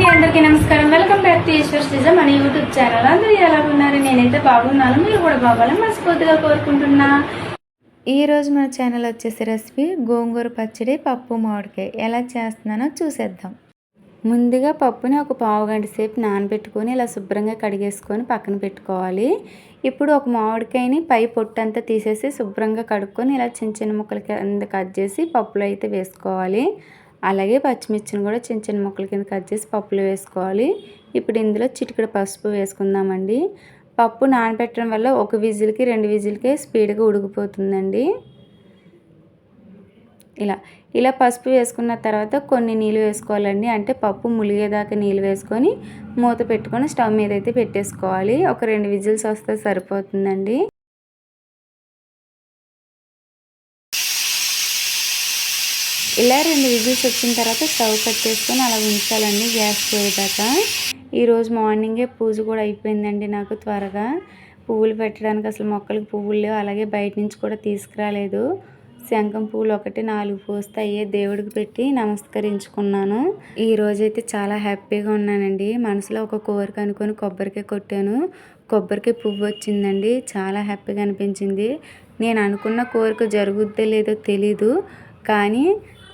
అండి అందరికీ నమస్కారం. వెల్కమ్ బ్యాక్ టు ఈశ్వర్ సిజం మన యూట్యూబ్ ఛానల్. అందరూ ఎలా ఉన్నారు నేనైతే బాగున్నాను. మీరు కూడా బాగాలని మనస్ఫూర్తిగా కోరుకుంటున్నా. ఈరోజు మన ఛానల్ వచ్చేసి రెసిపీ గోంగూర పచ్చడి పప్పు మామిడికాయ. ఎలా చేస్తున్నానో చూసేద్దాం. ముందుగా పప్పుని ఒక పావు గంట సేపు నానబెట్టుకొని ఇలా శుభ్రంగా కడిగేసుకొని పక్కన పెట్టుకోవాలి. ఇప్పుడు ఒక మామిడికాయని పై పొట్టు అంతా తీసేసి శుభ్రంగా కడుక్కొని ఇలా చిన్న చిన్న ముక్కల కింద కట్ చేసి పప్పులో అయితే వేసుకోవాలి. అలాగే పచ్చిమిర్చిని కూడా చిన్న చిన్న ముక్కల కింద కట్ చేసి పప్పులో వేసుకోవాలి. ఇప్పుడు ఇందులో చిటికెడు పసుపు వేసుకుందామండి. పప్పు నానబెట్టడం వల్ల ఒక విజిల్కి రెండు విజిల్కే స్పీడ్గా ఉడికిపోతుందండి. ఇలా ఇలా పసుపు వేసుకున్న తర్వాత కొన్ని నీళ్ళు వేసుకోవాలండి. అంటే పప్పు ములిగేదాకా నీళ్ళు వేసుకొని మూత పెట్టుకొని స్టవ్ మీద అయితే పెట్టేసుకోవాలి. ఒక రెండు విజిల్స్ వస్తే సరిపోతుందండి. ఇలా రెండు విజిల్స్ వచ్చిన తర్వాత స్టవ్ కట్ చేసుకొని అలా ఉంచాలండి గ్యాస్ పోయేదాకా ఈరోజు మార్నింగే పూజ కూడా అయిపోయిందండి నాకు త్వరగా. పువ్వులు పెట్టడానికి అసలు మొక్కలకు పువ్వులు లేవు అలాగే బయట నుంచి కూడా తీసుకురాలేదు. శంఖం పువ్వులు ఒకటి నాలుగు పూస్తే అయ్యే దేవుడికి పెట్టి నమస్కరించుకున్నాను. ఈ రోజైతే చాలా హ్యాపీగా ఉన్నానండి. మనసులో ఒక కోరిక అనుకొని కొబ్బరికాయ కొట్టాను. కొబ్బరికాయ పువ్వు వచ్చిందండి చాలా హ్యాపీగా అనిపించింది. నేను అనుకున్న కోరిక జరుగుద్దో లేదో తెలీదు కానీ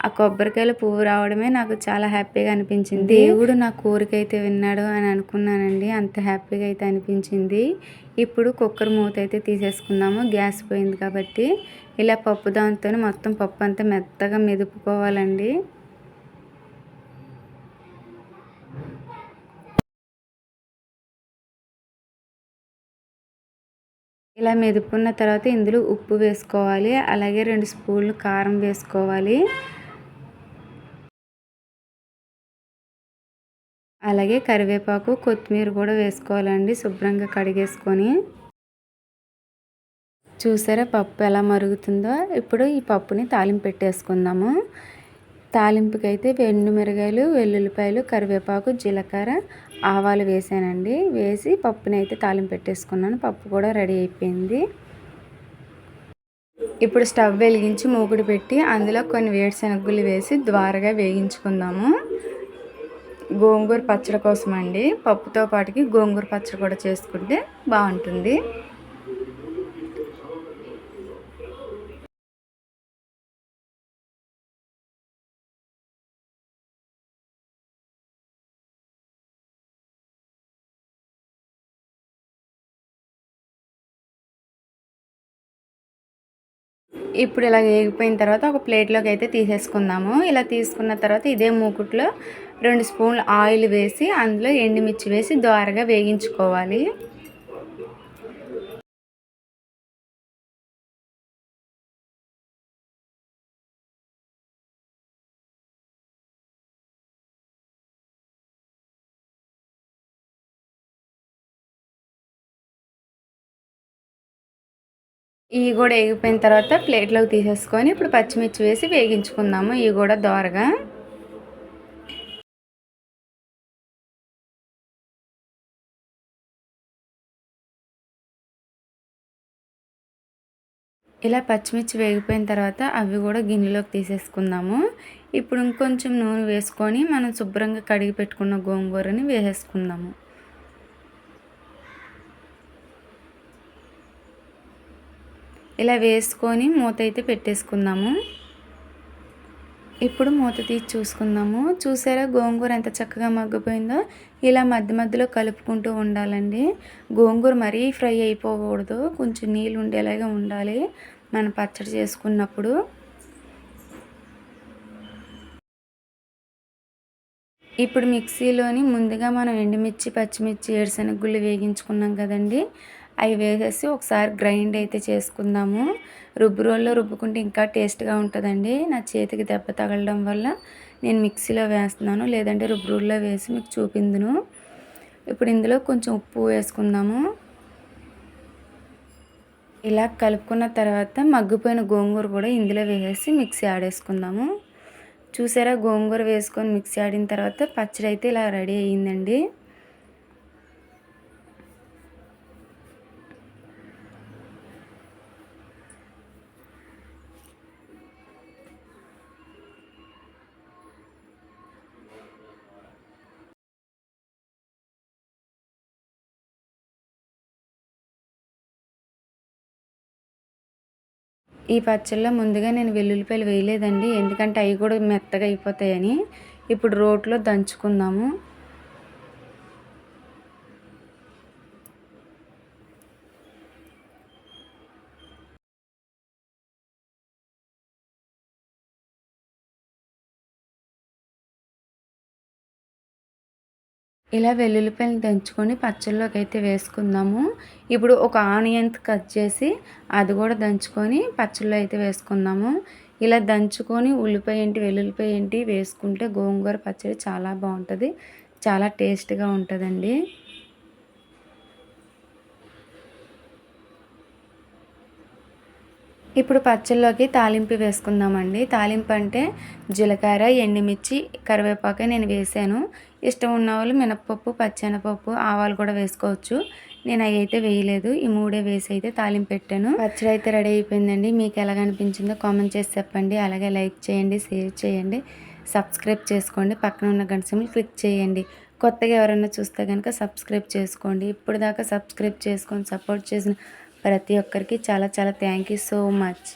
ఆ కొబ్బరికాయల పువ్వు రావడమే నాకు చాలా హ్యాపీగా అనిపించింది. దేవుడు నా కోరిక అయితే విన్నాడు అని అనుకున్నానండి. అంత హ్యాపీగా అయితే అనిపించింది. ఇప్పుడు కుక్కర్ మూత అయితే తీసేసుకుందాము. గ్యాస్ పోయింది కాబట్టి ఇలా పప్పు దాంతో మొత్తం పప్పు అంతా మెత్తగా మెదుపుకోవాలండి. ఇలా మెదుపుకున్న తర్వాత ఇందులో ఉప్పు వేసుకోవాలి. అలాగే రెండు స్పూన్లు కారం వేసుకోవాలి. అలాగే కరివేపాకు కొత్తిమీర కూడా వేసుకోవాలండి శుభ్రంగా కడిగేసుకొని. చూసారా పప్పు ఎలా మరుగుతుందో? ఇప్పుడు ఈ పప్పుని తాలింపు పెట్టేసుకుందాము. తాలింపుకి అయితే ఎండు మిరగాయలు వెల్లుల్లిపాయలు కరివేపాకు జీలకర్ర ఆవాలు వేసానండి. వేసి పప్పుని అయితే తాలింపు పెట్టేసుకున్నాను. పప్పు కూడా రెడీ అయిపోయింది. ఇప్పుడు స్టవ్ వెలిగించి మూగుడు పెట్టి అందులో కొన్ని వేడిశనగుళ్ళు వేసి ద్వారగా వేగించుకుందాము. గోంగూర పచ్చడి కోసం అండి పప్పుతో పాటుకి గోంగూర పచ్చడి కూడా చేసుకుంటే బాగుంటుంది. ఇప్పుడు ఇలా వేగిపోయిన తర్వాత ఒక ప్లేట్లోకి అయితే తీసేసుకుందాము. ఇలా తీసుకున్న తర్వాత ఇదే మూకుట్లో రెండు స్పూన్లు ఆయిల్ వేసి అందులో ఎండుమిర్చి వేసి ద్వారగా వేగించుకోవాలి. ఇవి కూడా వేగిపోయిన తర్వాత ప్లేట్లోకి తీసేసుకొని ఇప్పుడు పచ్చిమిర్చి వేసి వేగించుకుందాము. ఇవి కూడా దోరగా. ఇలా పచ్చిమిర్చి వేగిపోయిన తర్వాత అవి కూడా గిన్నెలోకి తీసేసుకుందాము. ఇప్పుడు ఇంకొంచెం నూనె వేసుకొని మనం శుభ్రంగా కడిగి పెట్టుకున్న గోంగూరని వేసేసుకుందాము. ఇలా వేసుకొని మూత అయితే పెట్టేసుకుందాము. ఇప్పుడు మూత తీసి చూసుకుందాము. చూసారా గోంగూర ఎంత చక్కగా మగ్గిపోయిందో? ఇలా మధ్య మధ్యలో కలుపుకుంటూ ఉండాలండి. గోంగూర మరీ ఫ్రై అయిపోకూడదు. కొంచెం నీళ్ళు ఉండేలాగా ఉండాలి మనం పచ్చడి చేసుకున్నప్పుడు. ఇప్పుడు మిక్సీలోని ముందుగా మనం ఎండుమిర్చి పచ్చిమిర్చి ఏడుశనగుళ్ళు వేగించుకున్నాం కదండి. అవి వేసేసి ఒకసారి గ్రైండ్ అయితే చేసుకుందాము. రుబ్బు రోల్లో రుబ్బుకుంటే ఇంకా టేస్ట్గా ఉంటుందండి. నా చేతికి దెబ్బ తగలడం వల్ల నేను మిక్సీలో వేస్తున్నాను. లేదంటే రుబ్బు రోల్లో వేసి మీకు చూపిందును. ఇప్పుడు ఇందులో కొంచెం ఉప్పు వేసుకుందాము. ఇలా కలుపుకున్న తర్వాత మగ్గిపోయిన గోంగూర కూడా ఇందులో వేసేసి మిక్సీ ఆడేసుకుందాము చూసారా గోంగూర వేసుకొని మిక్సీ ఆడిన తర్వాత పచ్చడి అయితే ఇలా రెడీ అయ్యిందండి. ఈ పచ్చళ్ళలో ముందుగా నేను వెల్లుల్లిపాయలు వేయలేదండి. ఎందుకంటే అవి కూడా మెత్తగా అయిపోతాయని. ఇప్పుడు రోట్లో దంచుకుందాము. ఇలా వెల్లుల్లిపాయలు దంచుకొని పచ్చళ్ళలోకి అయితే వేసుకుందాము. ఇప్పుడు ఒక ఆనియన్ కట్ చేసి అది కూడా దంచుకొని పచ్చళ్ళలో అయితే వేసుకుందాము. ఇలా దంచుకొని ఉల్లిపాయ ఏంటి వెల్లుల్లిపాయ ఏంటి వేసుకుంటే గోంగూర పచ్చడి చాలా బాగుంటుంది. చాలా టేస్ట్గా ఉంటుందండి. ఇప్పుడు పచ్చళ్ళలోకి తాలింపు వేసుకుందామండి. తాలింపు అంటే జీలకర్ర ఎండుమిర్చి కరివేపాకు నేను వేసాను. ఇష్టం ఉన్న వాళ్ళు మినపప్పు పచ్చెనపప్పు ఆవాలు కూడా వేసుకోవచ్చు. నేను అవి అయితే వేయలేదు. ఈ మూడే వేసి అయితే తాలింపు పెట్టాను. పచ్చడి అయితే రెడీ అయిపోయిందండి. మీకు ఎలాగ అనిపించిందో కామెంట్ చేసి చెప్పండి. అలాగే లైక్ చేయండి షేర్ చేయండి. సబ్స్క్రైబ్ చేసుకోండి. పక్కన ఉన్న గంట సింబల్ క్లిక్ చేయండి. కొత్తగా ఎవరైనా చూస్తే కనుక సబ్స్క్రైబ్ చేసుకోండి. ఇప్పుడు దాకా సబ్స్క్రైబ్ చేసుకొని సపోర్ట్ చేసిన ప్రతి ఒక్కరికి చాలా చాలా థ్యాంక్ యూ సో మచ్